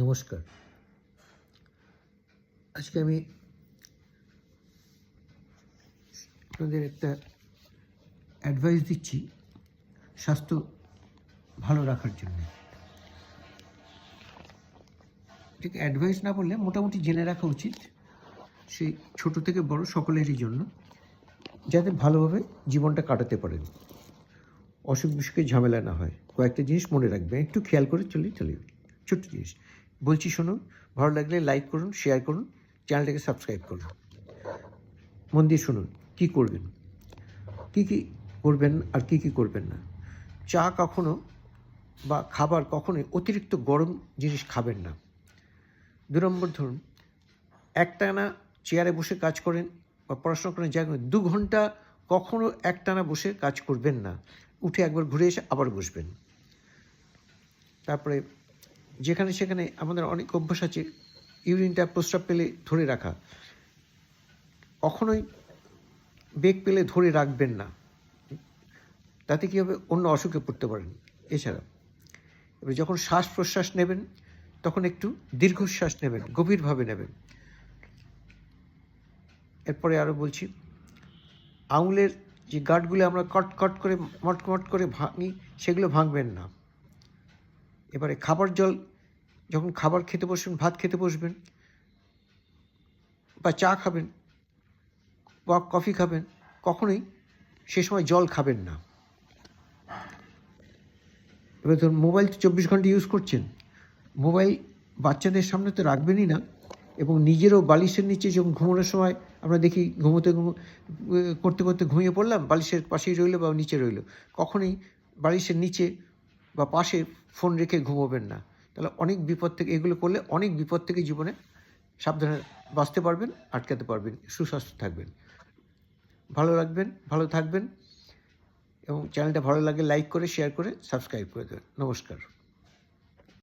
নমস্কার। আজকে আমি আপনাদের একটা অ্যাডভাইস দিচ্ছি স্বাস্থ্য ভালো রাখার জন্য। ঠিক অ্যাডভাইস না বললে মোটামুটি জেনে রাখা উচিত সেই ছোট থেকে বড় সকলেরই জন্য, যাতে ভালোভাবে জীবনটা কাটাতে পারেন। অসুখ বিসুখে ঝামেলা না হয়। কয়েকটা জিনিস মনে রাখবেন, একটু খেয়াল করে চলে চলে ছোট্ট জিনিস বলছি শুনুন ভালো লাগলে লাইক করুন শেয়ার করুন চ্যানেলটাকে সাবস্ক্রাইব করুন। মন দিয়ে শুনুন কী করবেন? কী কী করবেন আর কী কী করবেন না? চা কখনো বা খাবার কখনোই অতিরিক্ত গরম জিনিস খাবেন না। দু নম্বর ধরুন একটানা চেয়ারে বসে কাজ করেন বা পড়াশোনা করেন যা করেন, দু ঘণ্টা কখনো একটানা বসে কাজ করবেন না। উঠে একবার ঘুরে এসে আবার বসবেন। তারপরে যেখানে সেখানে আমাদের অনেক অভ্যাস আছে, ইউরিনটা প্রস্রাব পেলে ধরে রাখা। কখনোই বেগ পেলে ধরে রাখবেন না। তাতে কী হবে? অন্য অসুখে পড়তে পারেন। এছাড়া এবার যখন শ্বাস প্রশ্বাস নেবেন, তখন একটু দীর্ঘশ্বাস নেবেন, গভীরভাবে নেবেন। এরপরে আরও বলছি, আঙুলের যে গাঁটগুলো আমরা কট কট করে মট মট করে ভাঙি, সেগুলো ভাঙবেন না। এবারে খাবার জল, যখন খাবার খেতে বসবেন, ভাত খেতে বসবেন, বা চা খাবেন, বা কফি খাবেন, কখনোই সে সময় জল খাবেন না। এবার ধরুন মোবাইল তো চব্বিশ ঘণ্টা ইউজ করছেন, মোবাইল বাচ্চাদের সামনে তো রাখবেনই না, এবং নিজেরও বালিশের নিচে যখন ঘুমানোর সময় আমরা দেখি ঘুমোতে ঘুমো, করতে করতে ঘুমিয়ে পড়লাম, বালিশের পাশেই রইল বা নিচে রইল, কখনোই বালিশের নিচে বা পাশে ফোন রেখে ঘুমোবেন না। তাহলে অনেক বিপদ থেকে এগুলো করলে অনেক বিপদ থেকে জীবনে সাবধানে বাঁচতে পারবেন, আটকাতে পারবেন, সুস্বাস্থ্য থাকবেন। ভালো রাখবেন, ভালো থাকবেন এবং চ্যানেলটা ভালো লাগে লাইক করে, শেয়ার করে, সাবস্ক্রাইব করে দেবেন। নমস্কার।